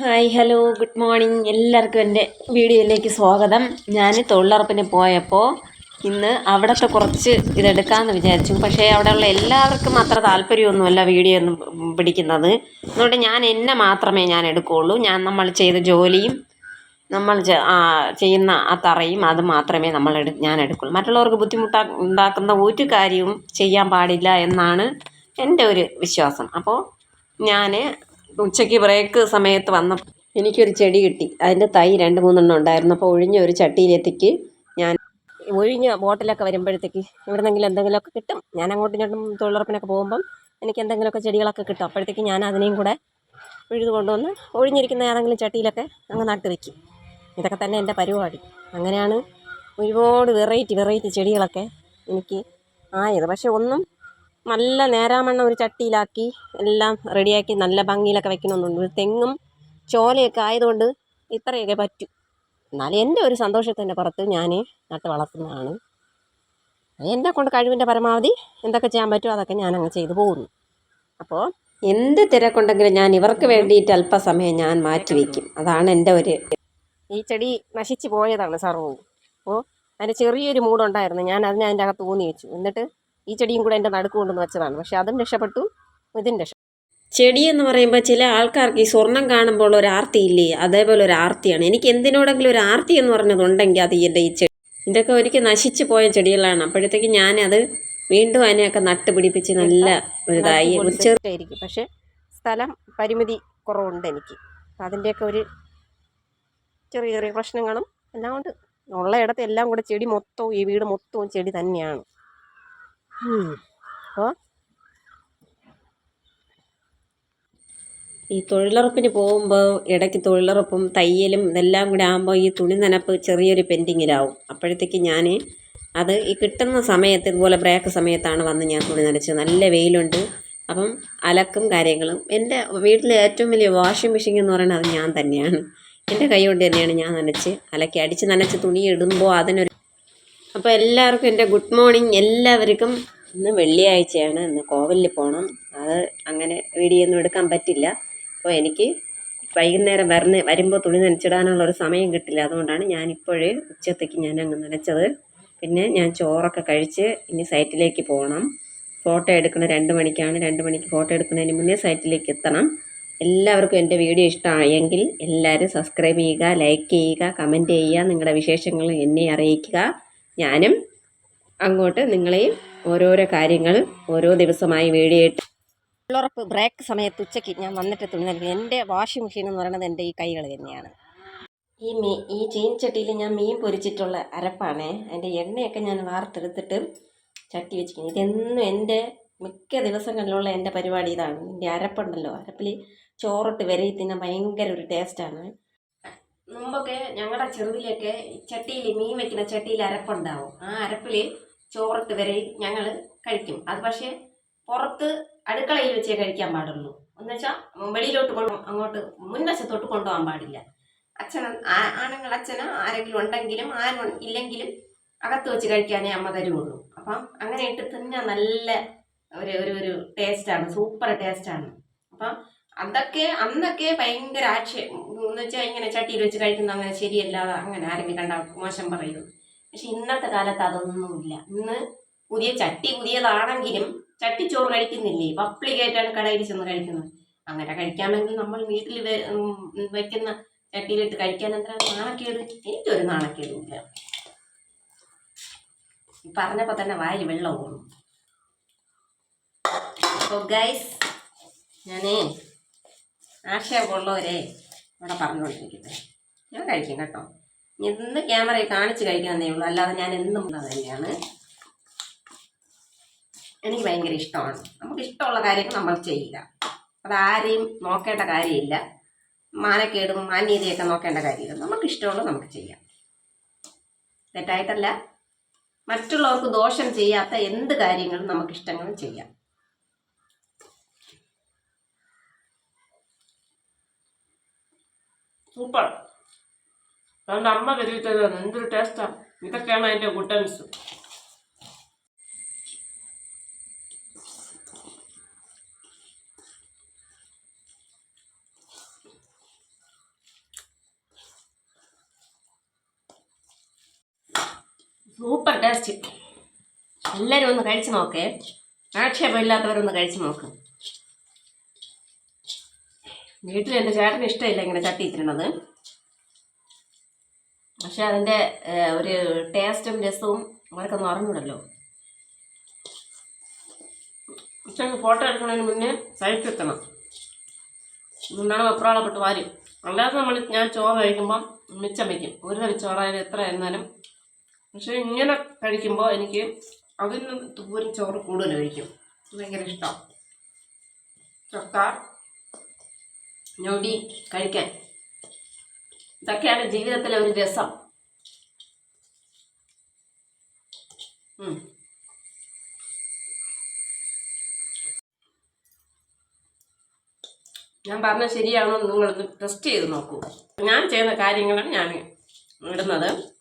Hi hello good morning. എല്ലാവർക്കും എന്റെ വീഡിയോയിലേക്ക് സ്വാഗതം. ഞാൻ തൊഴിലുറപ്പിന് പോയപ്പോൾ ഇന്ന് അവിടുത്തെ കുറച്ച് ഇതെടുക്കാമെന്ന് വിചാരിച്ചു. പക്ഷേ അവിടെയുള്ള എല്ലാവർക്കും അത്ര താല്പര്യമൊന്നുമല്ല വീഡിയോ ഒന്നും പിടിക്കുന്നത്. അതുകൊണ്ട് ഞാൻ എന്നെ മാത്രമേ ഞാൻ എടുക്കുകയുള്ളൂ. ഞാൻ നമ്മൾ ചെയ്ത ജോലിയും നമ്മൾ ചെയ്യുന്ന ആ തറയും അത് മാത്രമേ നമ്മൾ എടു ഞാൻ എടുക്കുള്ളൂ മറ്റുള്ളവർക്ക് ബുദ്ധിമുട്ടാ ഉണ്ടാക്കുന്ന ഒരു കാര്യവും ചെയ്യാൻ പാടില്ല എന്നാണ് എന്റെ ഒരു വിശ്വാസം. അപ്പോൾ ഞാൻ ഉച്ചയ്ക്ക് ബ്രേക്ക് സമയത്ത് വന്ന എനിക്കൊരു ചെടി കിട്ടി. അതിന്റെ തൈ രണ്ട് മൂന്നെണ്ണം ഉണ്ടായിരുന്നു. അപ്പോൾ ഒഴിഞ്ഞ ഒരു ചട്ടിയിലെത്തിക്ക് ഞാൻ ഒഴിഞ്ഞ ബോട്ടിലൊക്കെ വരുമ്പോഴത്തേക്ക് എവിടെന്നെങ്കിലും എന്തെങ്കിലുമൊക്കെ കിട്ടും. ഞാൻ അങ്ങോട്ടും ഇങ്ങോട്ടും തൊഴിലുറപ്പിനൊക്കെ പോകുമ്പം എനിക്ക് എന്തെങ്കിലുമൊക്കെ ചെടികളൊക്കെ കിട്ടും. അപ്പോഴത്തേക്ക് ഞാൻ അതിനെയും കൂടെ പിഴുത് കൊണ്ടുവന്ന് ഒഴിഞ്ഞിരിക്കുന്ന ഏതെങ്കിലും ചട്ടിയിലൊക്കെ അങ്ങ് നട്ട് വയ്ക്കും ഇതൊക്കെ തന്നെ എന്റെ പരിപാടി. അങ്ങനെയാണ് ഒരുപാട് വെറൈറ്റി വെറൈറ്റി ചെടികളൊക്കെ എനിക്ക് ആയത്. പക്ഷെ ഒന്നും നല്ല നേരാമണ്ണം ഒരു ചട്ടിയിലാക്കി എല്ലാം റെഡിയാക്കി നല്ല ഭംഗിയിലൊക്കെ വെക്കണമെന്നുണ്ട്. തെങ്ങും ചോലയൊക്കെ ആയതുകൊണ്ട് ഇത്രയൊക്കെ പറ്റൂ. എന്നാലും എന്റെ ഒരു സന്തോഷത്തിന്റെ പുറത്ത് ഞാൻ നട്ട് വളർത്തുന്നതാണ്. എന്നെ കൊണ്ട് കഴിവിന്റെ പരമാവധി എന്തൊക്കെ ചെയ്യാൻ പറ്റുമോ അതൊക്കെ ഞാൻ അങ്ങ് ചെയ്തു പോകുന്നു. അപ്പോൾ എന്ത് തിരക്കുണ്ടെങ്കിലും ഞാൻ ഇവർക്ക് വേണ്ടിയിട്ട് അല്പസമയം ഞാൻ മാറ്റി വയ്ക്കും. അതാണ് എന്റെ ഒരു ഈ ചെടി നശിച്ചു പോയതാണ് സർവവും. അപ്പോൾ അതിന്റെ ചെറിയൊരു മൂടുണ്ടായിരുന്നു. ഞാൻ അതിനെ അതിന്റെ അകത്ത് ഊന്നി വെച്ചു. എന്നിട്ട് ഈ ചെടിയും കൂടെ എന്റെ നടുക്ക് കൊണ്ടുവന്ന് വെച്ചതാണ്. പക്ഷേ അതും രക്ഷപ്പെട്ടു. ഇതും രക്ഷപ്പെട്ടു ചെടി എന്ന് പറയുമ്പോൾ ചില ആൾക്കാർക്ക് ഈ സ്വർണം കാണുമ്പോൾ ഒരു ആർത്തി ഇല്ലേ? അതേപോലെ ഒരു ആർത്തിയാണ്. എനിക്ക് എന്തിനോടെങ്കിലും ഒരു ആർത്തി എന്ന് പറഞ്ഞതുണ്ടെങ്കിൽ അത് എന്റെ ഈ ചെടി. ഇതൊക്കെ ഒരിക്കൽ നശിച്ചു പോയ ചെടികളാണ്. അപ്പോഴത്തേക്ക് ഞാനത് വീണ്ടും അതിനെയൊക്കെ നട്ട് പിടിപ്പിച്ച് നല്ല ഒരിതായി ചെറുതായിരിക്കും പക്ഷേ സ്ഥലം പരിമിതി കുറവുണ്ട് എനിക്ക്. അപ്പം അതിന്റെയൊക്കെ ഒരു ചെറിയ ചെറിയ പ്രശ്നങ്ങളും എല്ലാം കൊണ്ട് ഉള്ള ഇടത്ത് എല്ലാം കൂടെ ചെടി മൊത്തവും ഈ വീട് മൊത്തവും ചെടി തന്നെയാണ്. ഈ തൊഴിലുറപ്പിന് പോകുമ്പോൾ ഇടയ്ക്ക് തൊഴിലുറപ്പും തയ്യലും ഇതെല്ലാം കൂടെ ആകുമ്പോൾ ഈ തുണി നനപ്പ് ചെറിയൊരു പെൻഡിങ്ങിലാവും. അപ്പോഴത്തേക്ക് ഞാൻ അത് ഈ കിട്ടുന്ന സമയത്ത് ഇതുപോലെ ബ്രേക്ക് സമയത്താണ് വന്ന് ഞാൻ തുണി നനച്ചത്. നല്ല വെയിലുണ്ട്. അപ്പം അലക്കും കാര്യങ്ങളും. എന്റെ വീട്ടിലെ ഏറ്റവും വലിയ വാഷിംഗ് മെഷീൻ എന്ന് പറയുന്നത് അത് ഞാൻ തന്നെയാണ്. എന്റെ കൈ കൊണ്ട് തന്നെയാണ് ഞാൻ നനച്ച് അലക്കി അടിച്ച് നനച്ച് തുണി ഇടുമ്പോൾ അതിനൊരു അപ്പോൾ എല്ലാവർക്കും എന്റെ ഗുഡ് മോർണിംഗ് എല്ലാവർക്കും ഇന്ന് വെള്ളിയാഴ്ചയാണ്. ഇന്ന് കോവിലിൽ പോകണം അത് അങ്ങനെ വീഡിയോ എടുക്കാൻ പറ്റില്ല. അപ്പോൾ എനിക്ക് വൈകുന്നേരം വരുന്ന വരുമ്പോൾ തുണി നനച്ചിടാനുള്ള ഒരു സമയം കിട്ടില്ല. അതുകൊണ്ടാണ് ഞാൻ ഇപ്പോഴേ ഉച്ചത്തേക്ക് ഞാൻ അങ്ങ് നനച്ചത്. പിന്നെ ഞാൻ ചോറൊക്കെ കഴിച്ച് ഇനി സൈറ്റിലേക്ക് പോകണം ഫോട്ടോ എടുക്കുന്ന രണ്ട് മണിക്കാണ്. രണ്ട് മണിക്ക് ഫോട്ടോ എടുക്കുന്നതിന് മുന്നേ സൈറ്റിലേക്ക് എത്തണം. എല്ലാവർക്കും എന്റെ വീഡിയോ ഇഷ്ടമായെങ്കിൽ എല്ലാവരും സബ്സ്ക്രൈബ് ചെയ്യുക ലൈക്ക് ചെയ്യുക കമന്റ് ചെയ്യുക നിങ്ങളുടെ വിശേഷങ്ങൾ എന്നെ അറിയിക്കുക. ഞാനും അങ്ങോട്ട് നിങ്ങളെയും ഓരോരോ കാര്യങ്ങൾ ഓരോ ദിവസമായി വീഡിയോ ഇട്ട് തൊഴിലുറപ്പ് ബ്രേക്ക് സമയത്ത് ഉച്ചയ്ക്ക് ഞാൻ വന്നിട്ട് തുണി നൽകി. എന്റെ വാഷിംഗ് മെഷീൻ എന്ന് പറയുന്നത് എന്റെ ഈ കൈകൾ തന്നെയാണ്. ഈ മീ ഈ ചീൻചട്ടിയിൽ ഞാൻ മീൻ പൊരിച്ചിട്ടുള്ള അരപ്പാണ്. അതിന്റെ എണ്ണയൊക്കെ ഞാൻ വാർത്തെടുത്തിട്ട് ചട്ടി വെച്ചിരിക്കുന്നത് ഇതെന്നും എന്റെ മിക്ക ദിവസങ്ങളിലുള്ള എന്റെ പരിപാടി ഇതാണ്. എന്റെ അരപ്പുണ്ടല്ലോ. അരപ്പിൽ ചോറിട്ട് വിരയി തിന്നാൻ ഭയങ്കര ഒരു ടേസ്റ്റാണ് മുമ്പൊക്കെ ഞങ്ങളുടെ ചെറുതിലൊക്കെ ചട്ടിയിൽ മീൻ വെക്കുന്ന ചട്ടിയിൽ അരപ്പുണ്ടാവും. ആ അരപ്പിൽ ചോറിട്ട് വരെ ഞങ്ങൾ കഴിക്കും. അത് പക്ഷേ പുറത്ത് അടുക്കളയിൽ വെച്ചേ കഴിക്കാൻ പാടുള്ളൂ. എന്ന് വെച്ചാൽ വെളിയിലോട്ട് കൊണ്ട് അങ്ങോട്ട് മുൻവശത്തോട്ട് കൊണ്ടുപോകാൻ പാടില്ല. അച്ഛൻ ആണുങ്ങൾ അച്ഛന് ആരെങ്കിലും ഉണ്ടെങ്കിലും ആരും ഇല്ലെങ്കിലും അകത്ത് വെച്ച് കഴിക്കാനേ അമ്മ തരുള്ളൂ. അപ്പം അങ്ങനെ ഇട്ട് തന്നെ നല്ല ഒരു ഒരു ഒരു ടേസ്റ്റാണ്. സൂപ്പർ ടേസ്റ്റാണ്. അപ്പം അതൊക്കെ അന്നൊക്കെ ഭയങ്കര ആക്ഷേപം എന്ന് വെച്ചാൽ ഇങ്ങനെ ചട്ടിയിൽ വെച്ച് കഴിക്കുന്ന അങ്ങനെ ശരിയല്ലാതെ അങ്ങനെ ആരെങ്കിലും കണ്ട മോശം പറയും. പക്ഷെ ഇന്നത്തെ കാലത്ത് അതൊന്നുമില്ല. ഇന്ന് പുതിയ ചട്ടി പുതിയതാണെങ്കിലും ചട്ടി ചോറ് കഴിക്കുന്നില്ലേ? പപ്ലിക്കേറ്റാണ് കടയിൽ ചെന്ന് കഴിക്കുന്നത്. അങ്ങനെ കഴിക്കാമെങ്കിൽ നമ്മൾ വീട്ടിൽ വെക്കുന്ന ചട്ടിയിലിട്ട് കഴിക്കാൻ എന്താ നാണക്കേട് എനിക്കൊരു നാണക്കേടുമില്ല പറഞ്ഞപ്പോൾ തന്നെ വായിൽ വെള്ളം ഓടും ഗൈസ് ഞാനേ ആക്ഷേപമുള്ളവരെ ഇവിടെ പറഞ്ഞുകൊണ്ടിരിക്കുന്നത് ഞാൻ കഴിക്കും കേട്ടോ. ഇന്ന് ക്യാമറയിൽ കാണിച്ച് കഴിക്കാന്നേ ഉള്ളൂ. അല്ലാതെ ഞാൻ എന്നും തന്നെയാണ്. എനിക്ക് ഭയങ്കര ഇഷ്ടമാണ്. നമുക്ക് ഇഷ്ടമുള്ള കാര്യങ്ങൾ നമ്മൾ ചെയ്യില്ല അതാരെയും നോക്കേണ്ട കാര്യമില്ല. മാനക്കേടും മാന്യതയൊക്കെ നോക്കേണ്ട കാര്യമില്ല. നമുക്ക് ഇഷ്ടമുള്ളത് നമുക്ക് ചെയ്യാം. തെറ്റായിട്ടല്ല. മറ്റുള്ളവർക്ക് ദോഷം ചെയ്യാത്ത എന്ത് കാര്യങ്ങളും നമുക്ക് ഇഷ്ടങ്ങളും ചെയ്യാം. സൂപ്പർ. അതുകൊണ്ട് അമ്മ കരുതി എന്തൊരു ടേസ്റ്റാണ് ഇതൊക്കെയാണ് അതിന്റെ ഗുഡൻസ് സൂപ്പർ ടേസ്റ്റ് എല്ലാവരും ഒന്ന് കഴിച്ചു നോക്കേ. ആക്ഷേപമില്ലാത്തവരൊന്ന് കഴിച്ചു നോക്ക്. വീട്ടിൽ എന്റെ ചേട്ടന് ഇഷ്ടമില്ല ഇങ്ങനെ ചട്ടി ഇത്തിരുന്നത് പക്ഷെ അതിന്റെ ഒരു ടേസ്റ്റും രസവും അവർക്ക് അറിഞ്ഞൂടല്ലോ. പക്ഷേ ഫോട്ടോ എടുക്കുന്നതിന് മുന്നേ സൈറ്റ് എത്തണം. അതുകൊണ്ടാണ് വെപ്രാളപ്പെട്ട് വാരി. അല്ലാതെ നമ്മൾ ഞാൻ ചോറ് കഴിക്കുമ്പം മിച്ചം വയ്ക്കും ഒരു തരം ചോറായാലും എത്ര എന്നാലും പക്ഷേ ഇങ്ങനെ കഴിക്കുമ്പോൾ എനിക്ക് അതിൽ നിന്ന് ദൂരം ചോറ് കൂടുതൽ കഴിക്കും. ഭയങ്കര ഇഷ്ടം. ചക്ക ഞൊടി കഴിക്കാൻ. ഇതൊക്കെയാണ് ജീവിതത്തിലെ ഒരു രസം. ഞാൻ പറഞ്ഞ ശരിയാണോ നിങ്ങൾ ടെസ്റ്റ് ചെയ്ത് നോക്കൂ. ഞാൻ ചെയ്യുന്ന കാര്യങ്ങളാണ് ഞാൻ ഇടുന്നത്.